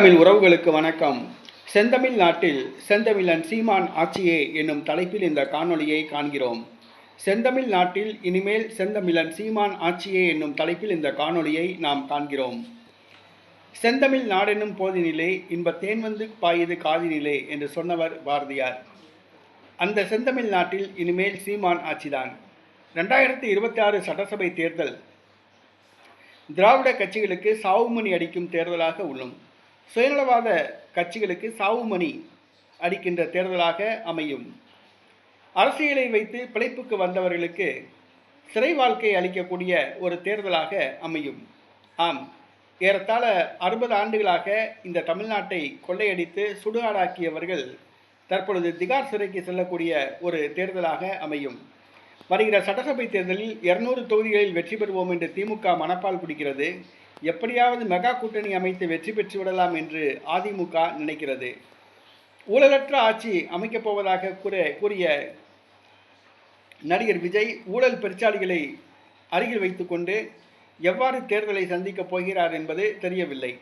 தமிழ் உறவுகளுக்கு வணக்கம். செந்தமிழ் நாட்டில் செந்தமிழன் சீமான் ஆட்சியே என்னும் தலைப்பில் இந்த காணொளியை காண்கிறோம். செந்தமிழ் நாட்டில் இனிமேல் செந்தமிழன் சீமான் ஆட்சியே என்னும் தலைப்பில் இந்த காணொளியை நாம் காண்கிறோம். செந்தமிழ் நாடென்னும் போதினிலே இன்ப தேன் வந்து பாயுது காதினிலே என்று சொன்னவர் பாரதியார். அந்த செந்தமிழ் நாட்டில் இனிமேல் சீமான் ஆட்சிதான். ரெண்டாயிரத்தி இருபத்தி ஆறு சட்டசபை தேர்தல். திராவிட கட்சிகளுக்கு சாவுமணி அடிக்கும் தேர்தலாக உள்ளும். சுயநலவாத கட்சிகளுக்கு சாவுமணி அடிக்கின்ற தேர்தலாக அமையும். அரசியலை வைத்து பிழைப்புக்கு வந்தவர்களுக்கு சிறை வாழ்க்கை அளிக்கக்கூடிய ஒரு தேர்தலாக அமையும். ஆம் ஏறத்தாழ அறுபது ஆண்டுகளாக இந்த தமிழ்நாட்டை கொள்ளையடித்து சுடுகாடாக்கியவர்கள் தற்பொழுது திகார் சிறைக்கு செல்லக்கூடிய ஒரு தேர்தலாக அமையும். வருகிற சட்டசபை தேர்தலில் இருநூறு தொகுதிகளில் வெற்றி பெறுவோம் என்று திமுக மனப்பால் குடிக்கிறது எப்படியாவது மெகா கூட்டணி அமைத்து வெற்றி பெற்று விடலாம் என்று அதிமுக நினைக்கிறது. ஊழலற்ற ஆட்சி அமைக்கப் போவதாக கூற கூறிய நடிகர் விஜய் ஊழல் பெருச்சாளிகளை அருகில் வைத்துக்கொண்டு எவ்வாறு தேர்தலை சந்திக்கப் போகிறார் என்பது தெரியவில்லை.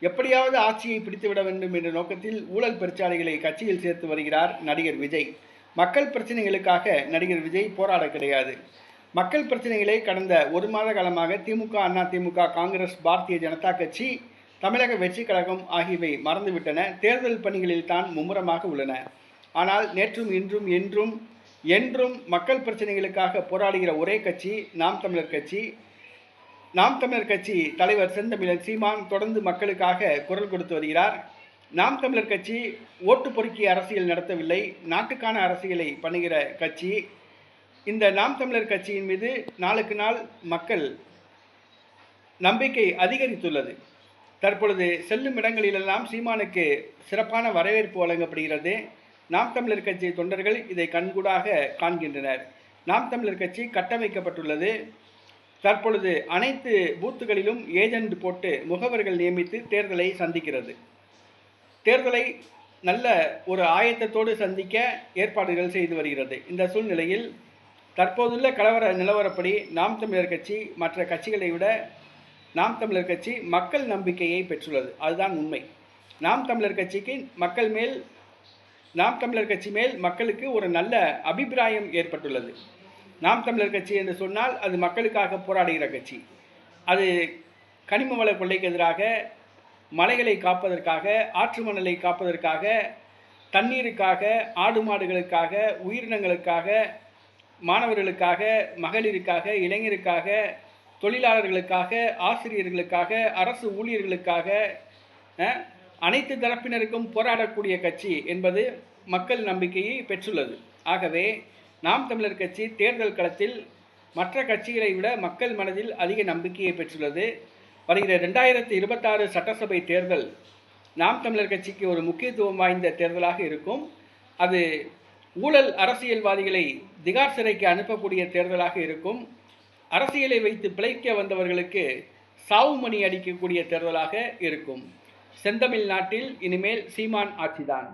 எப்படியாவது ஆட்சியை பிடித்துவிட வேண்டும் என்ற நோக்கத்தில் ஊழல் பெருச்சாளிகளை கட்சியில் சேர்த்து வருகிறார் நடிகர் விஜய். மக்கள் பிரச்சனைகளுக்காக நடிகர் விஜய் போராட கிடையாது. மக்கள் பிரச்சனைகளை கடந்த ஒரு மாத காலமாக திமுக அண்ணா திமுக காங்கிரஸ் பாரதிய ஜனதா கட்சி தமிழக வெற்றி கழகம் ஆகியவை மறந்துவிட்டன. தேர்தல் பணிகளில் தான் மும்முரமாக உள்ளன. ஆனால் நேற்றும் இன்றும் என்றும் என்றும் மக்கள் பிரச்சனைகளுக்காக போராடுகிற ஒரே கட்சி நாம் தமிழர் கட்சி. நாம் தமிழர் கட்சி தலைவர் செந்தமிழன் சீமான் தொடர்ந்து மக்களுக்காக குரல் கொடுத்து வருகிறார். நாம் தமிழர் கட்சி ஓட்டு பொறுக்கி அரசியல் நடத்தவில்லை. நாட்டுக்கான அரசியலை பண்ணுகிற கட்சி. இந்த நாம் தமிழர் கட்சியின் மீது நாளுக்கு நாள் மக்கள் நம்பிக்கை அதிகரித்துள்ளது. தற்பொழுது செல்லும் இடங்களிலெல்லாம் சீமானுக்கு சிறப்பான வரவேற்பு வழங்கப்படுகிறது. நாம் தமிழர் கட்சி தொண்டர்கள் இதை கண்கூடாக காண்கின்றனர். நாம் தமிழர் கட்சி கட்டமைக்கப்பட்டுள்ளது. தற்பொழுது அனைத்து பூத்துகளிலும் ஏஜென்ட் போட்டு முகவர்கள் நியமித்து தேர்தலை சந்திக்கிறது. தேர்தலை நல்ல ஒரு ஆயத்தத்தோடு சந்திக்க ஏற்பாடுகள் செய்து வருகிறது. இந்த சூழ்நிலையில் தற்போதுள்ள கலவர நிலவரப்படி நாம் தமிழர் கட்சி மற்ற கட்சிகளை விட நாம் தமிழர் கட்சி மக்கள் நம்பிக்கையை பெற்றுள்ளது. அதுதான் உண்மை. நாம் தமிழர் கட்சிக்கு மக்கள் மேல் நாம் தமிழர் கட்சி மேல் மக்களுக்கு ஒரு நல்ல அபிப்பிராயம் ஏற்பட்டுள்ளது. நாம் தமிழர் கட்சி என்று சொன்னால் அது மக்களுக்காக போராடுகிற கட்சி. அது கனிம வள கொள்ளைக்கு எதிராக மலைகளை காப்பதற்காக ஆற்று மணலை காப்பதற்காக தண்ணீருக்காக ஆடு மாடுகளுக்காக உயிரினங்களுக்காக மாணவர்களுக்காக மகளிருக்காக இளைஞருக்காக தொழிலாளர்களுக்காக ஆசிரியர்களுக்காக அரசு ஊழியர்களுக்காக அனைத்து தரப்பினருக்கும் போராடக்கூடிய கட்சி என்பது மக்கள் நம்பிக்கையை பெற்றுள்ளது. ஆகவே நாம் தமிழர் கட்சி தேர்தல் களத்தில் மற்ற கட்சிகளை விட மக்கள் மனதில் அதிக நம்பிக்கையை பெற்றுள்ளது. வருகிற ரெண்டாயிரத்தி இருபத்தாறு சட்டசபை தேர்தல் நாம் தமிழர் கட்சிக்கு ஒரு முக்கியத்துவம் வாய்ந்த தேர்தலாக இருக்கும். அது ஊழல் அரசியல்வாதிகளை திகார் சிறைக்கு அனுப்பக்கூடிய தேர்தலாக இருக்கும். அரசியலை வைத்து பிழைக்க வந்தவர்களுக்கு சாவு மணி அடிக்கக்கூடிய தேர்தலாக இருக்கும். செந்தமிழ் நாட்டில் இனிமேல் சீமான் ஆட்சிதான்.